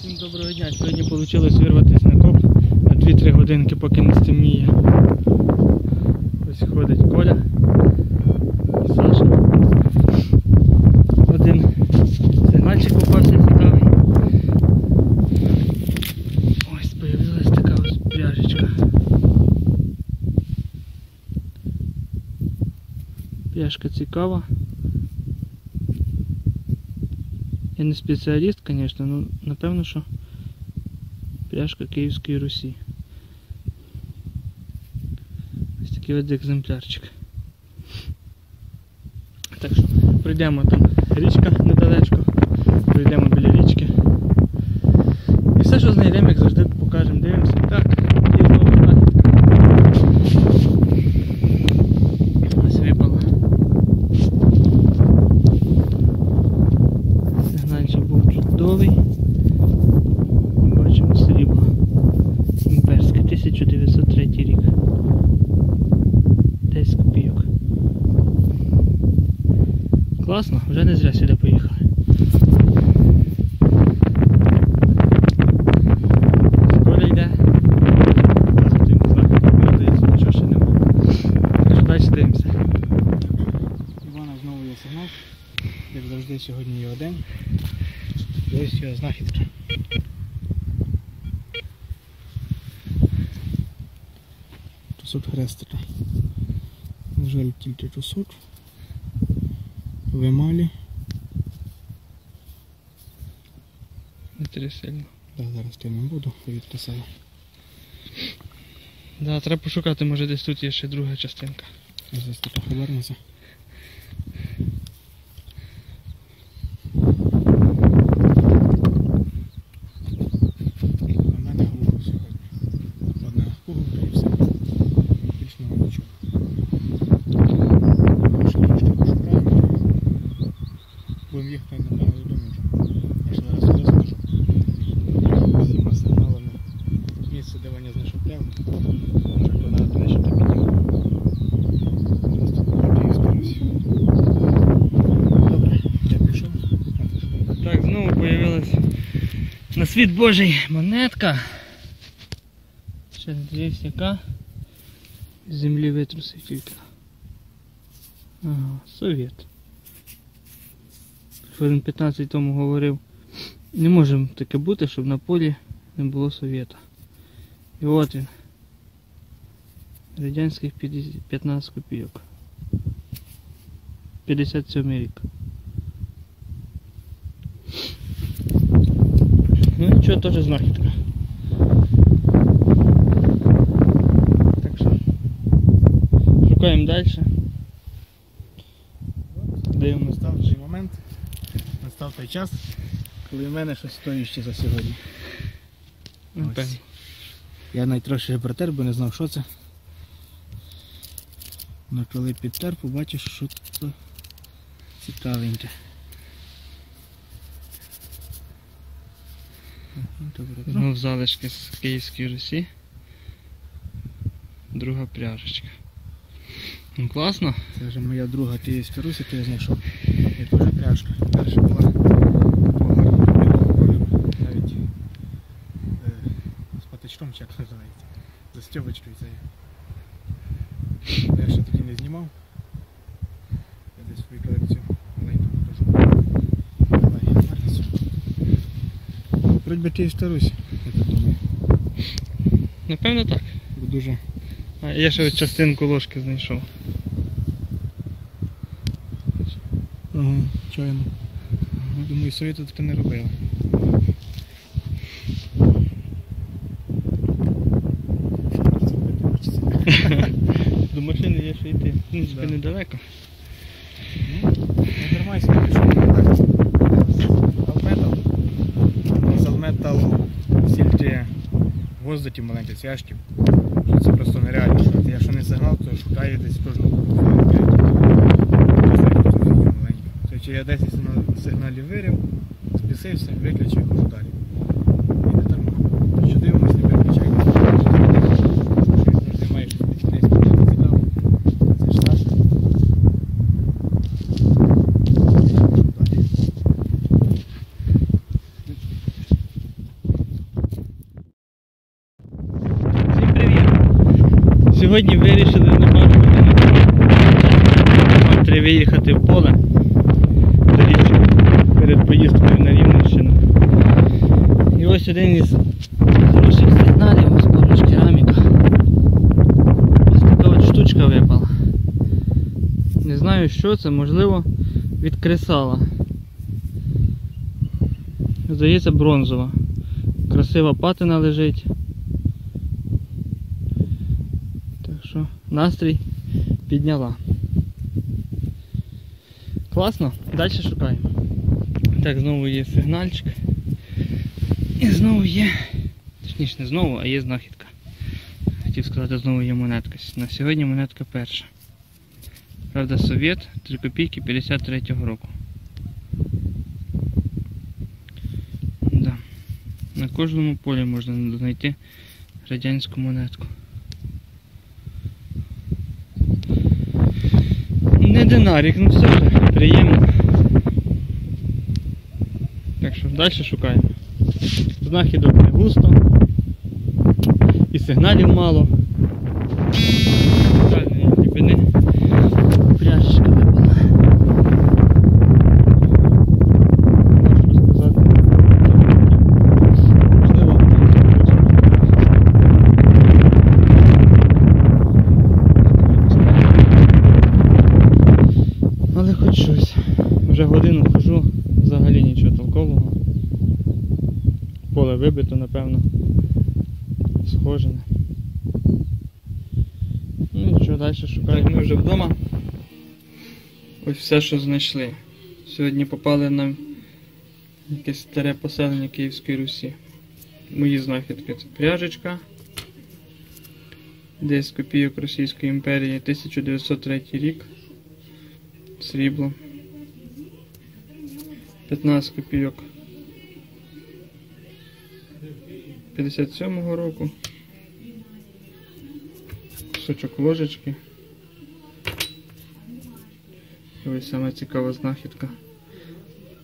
Всім доброго дня. Сьогодні вийшло вирватися на коп на 2-3 годинки, поки не стемніє. Ось ходить Коля і Саша. Один сигнальчик попався цікавий. Ось з'явилась така ось пляжечка. Пляжка цікава. Я не спеціаліст, звісно, але напевно, що пляшка Київської Русі. Ось такий от екземплярчик. Так що прийдемо там річка недалечко, прийдемо біля річки. І все, що знайдемо, як завжди покажемо, дивимося. Так, і знову так. Ось випало. Сигнальчик був чудовий. І бачимо срібло. Імперське, 1903 рік. 10 копійок. Класно, вже не зря сюди поїхали. Нічого ще немає. Що далі дивимося. Івана знову є сигнал. Як завжди сьогодні його день. Ось його знахідка. Часок хрестика. На жаль, тільки часок. В емалі. Сильно. Так, зараз тим не буду, відписала. Да, треба пошукати, може десь тут є ще друга частинка. Зараз тут повернеться. У мене гугл сьогодні. Одна гугл і все. Більш нема нічого. Ще трошки пошукаємо. Будемо їхати напевно додому вже. Я ще зараз розкажу. Всіма сигналами. Місце, де Ваня знайшов пляву. Вже вона краще не підняла. Зараз тут трохи скорусь. Добре, я пішов. Появилась на світ Божий монетка. Ще не дивись, яка. З землі витрусив тільки. Ага, совєт. Хвилин 15 тому говорив. Не може таке бути, щоб на полі не було совєта. І от він. Радянських 50 15 копійок. 57 рік. Ну нічого, теж знахідка. Так що шукаємо далі. Дивимося. Настав той момент, настав той час, коли в мене щось стоїще за сьогодні. Напевно. Я навіть трошки протер, бо не знав, що це. Ну коли підтер, побачиш, що це цікавеньке. Знов залишки з Київської Русі. Друга пряжечка. Ну класно. Це вже моя друга київська Русь, яку я знайшов. І теж пряжка. Перша була навіть е, з патичком, чи як називається. За стьобочкою цією. Я ще тоді не знімав. Я десь свою колекцію Вроді би Київська Русь, я так думаю. Напевно так. Бо дуже А я ще ось частинку ложки знайшов. Ага, чайно. Думаю, совєти таке не робили. До машини є ще йти. Ну, да. недалеко. Гвоздиків маленьких цвяшків. що Це просто нереально шукати. Якщо не сигнал, то шукає десь кожну Тобто я 10 сигналів вирів, спісився, виключив, хожу далі. І не дарма. Що дивимося, не переключай. Завжди маєш щось десь цікаве. Це ж Саша. Далі. Сьогодні вирішили не бачити. Треба виїхати в поле перед поїздкою на Рівненщину. І ось один із хороших сигналів, ось поруч кераміка. Ось така от штучка випала. Не знаю що це, можливо від кресала. Здається, бронзова. Красива патина лежить. Так що настрій підняла. Класно, далі шукаємо. Так, знову є сигнальчик. І знову є. Точніше, не знову, а є знахідка. Хотів сказати, знову є монетка. На сьогодні монетка перша. Правда, совєт 3 копійки 53-го року. На кожному полі можна знайти радянську монетку. Динарік, ну все вже приємно. Так що далі шукаємо. Знахідок не густо. І сигналів мало. Дальньої глибини. Пряжечка випала. Можу сказати. Можливо, але щось. Вже годину хожу, взагалі нічого толкового. Поле вибито, напевно. Схожене. Ну нічого, далі шукаємо. Ми вже вдома. Ось все, що знайшли. Сьогодні попали на якесь старе поселення Київської Русі. Мої знахідки це пряжечка. Десь копійок Російської імперії 1903 рік. Срібло. 15 копійок 57-го року. Кусочок ложечки. І ось саме цікава знахідка.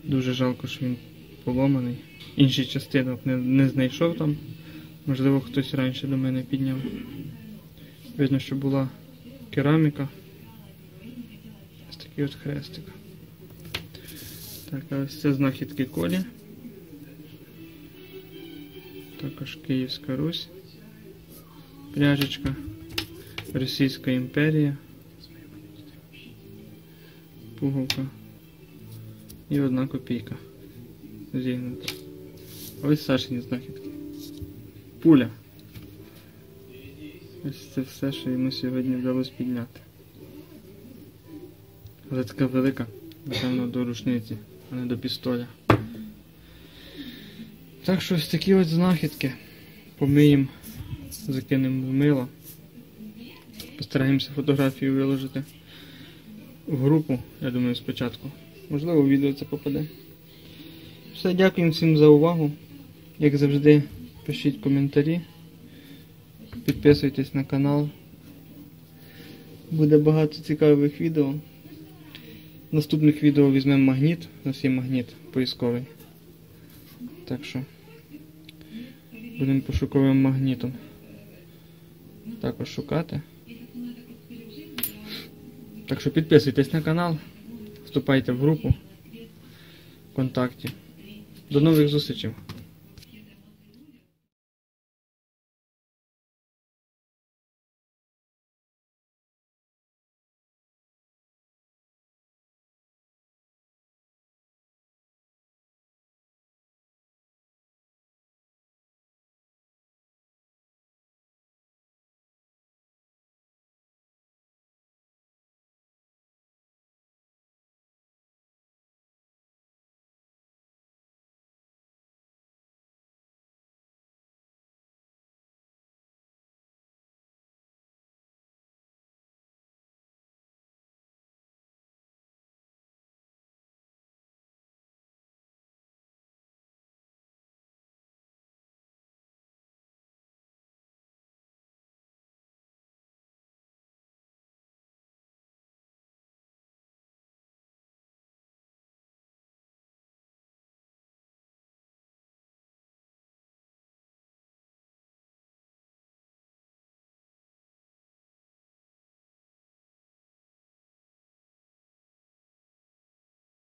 Дуже жалко, що він поломаний. Інші частинок не, не знайшов там. Можливо, хтось раніше до мене підняв. Видно, що була кераміка. Такий от хрестик. Так, а ось це знахідки колі. Також Київська Русь. Пряжечка. Російська імперія. Пуговка. І одна копійка. Зігнута. Ось Сашині знахідки. Пуля. Ось це все, що йому сьогодні вдалося підняти. Але така велика, напевно, до рушниці, а не до пістоля. Так що ось такі от знахідки. Помиємо, закинемо в мило. Постараємося фотографію виложити в групу, я думаю, спочатку. Можливо, відео це попаде. Все, дякую всім за увагу. Як завжди, пишіть коментарі. Підписуйтесь на канал. Буде багато цікавих відео. Наступних відео візьмемо магніт. У нас є магніт поїзковий. Так що будемо пошуковим магнітом. Також шукати. Так що підписуйтесь на канал, вступайте в групу ВКонтакті. До нових зустрічей!